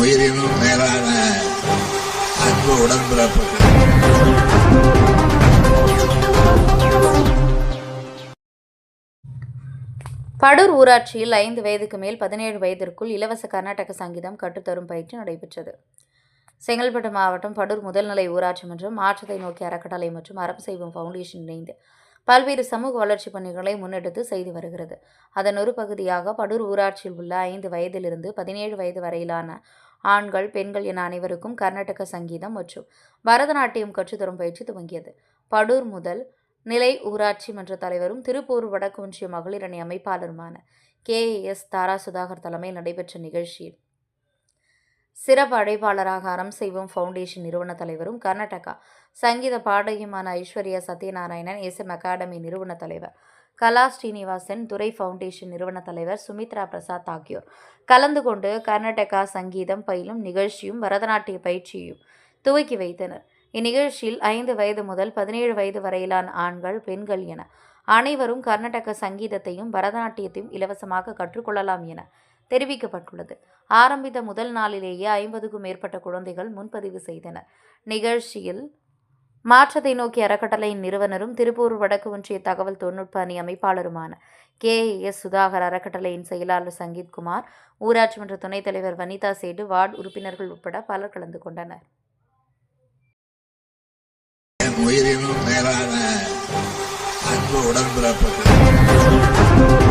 உயிரினும் மேலான அன்பு உடன்பிறப்புகள். படூர் ஊராட்சியில் ஐந்து வயதுக்கு மேல் பதினேழு வயதிற்குள் இலவச கர்நாடக சங்கீதம் கற்றுத்தரும் பயிற்சி நடைபெற்றது. செங்கல்பட்டு மாவட்டம் படூர் முதல்நிலை ஊராட்சி மன்றம் மாற்றத்தை நோக்கி அறக்கட்டளை மற்றும் அறம் செய்வோம் ஃபவுண்டேஷன் இணைந்து பல்வேறு சமூக வளர்ச்சிப் பணிகளை முன்னெடுத்து செய்து வருகிறது. அதன் ஒரு பகுதியாக படூர் ஊராட்சியில் உள்ள ஐந்து வயதிலிருந்து பதினேழு வயது வரையிலான ஆண்கள் பெண்கள் என அனைவருக்கும் கர்நாடக சங்கீதம் மற்றும் பரதநாட்டியம் கற்றுத்தரும் பயிற்சி துவங்கியது. படூர் முதல் நிலை ஊராட்சி மன்ற தலைவரும் திருப்பூர் வடக்கு ஒன்றிய மகளிர் அணி அமைப்பாளருமான கே எஸ் தாரா சுதாகர் தலைமையில் நடைபெற்ற நிகழ்ச்சியில் சிறப்பு அடைப்பாளராக அறம் செய்வோம் ஃபவுண்டேஷன் நிறுவன தலைவரும் கர்நாடகா. சங்கீத பாடகியுமான ஐஸ்வர்யா சத்யநாராயணன் எஸ்எம் அகாடமி நிறுவன தலைவர். கலா ஸ்ரீனிவாசன் துரை ஃபவுண்டேஷன் நிறுவன தலைவர் சுமித்ரா பிரசாத் ஆகியோர். கலந்து கொண்டு கர்நாடகா சங்கீதம் பயிலும் நிகழ்ச்சியும் பரதநாட்டிய பயிற்சியையும் துவக்கி வைத்தனர். இந்நிகழ்ச்சியில் ஐந்து வயது முதல் பதினேழு வயது வரையிலான ஆண்கள் பெண்கள் என அனைவரும் கர்நாடக சங்கீதத்தையும் பரதநாட்டியத்தையும் இலவசமாக கற்றுக்கொள்ளலாம் என தெரிவிக்கப்பட்டுள்ளது. ஆரம்பித்த முதல் நாளிலேயே ஐம்பதுக்கும் மேற்பட்ட குழந்தைகள் முன்பதிவு செய்தனர். நிகழ்ச்சியில் மாற்றத்தை நோக்கி அறக்கட்டளையின் நிறுவனரும் திருப்பூர் வடக்கு ஒன்றிய தகவல் தொழில்நுட்ப அணி அமைப்பாளருமான கே. எஸ். சுதாகர் அறக்கட்டளையின் செயலாளர் சங்கீத்குமார் ஊராட்சி மன்ற துணைத் தலைவர் வனிதா சேடு வார்டு உறுப்பினர்கள் உட்பட பலர் கலந்து கொண்டனர். உயிரினும் மேலான அன்பு உடன்பிறப்புகள்.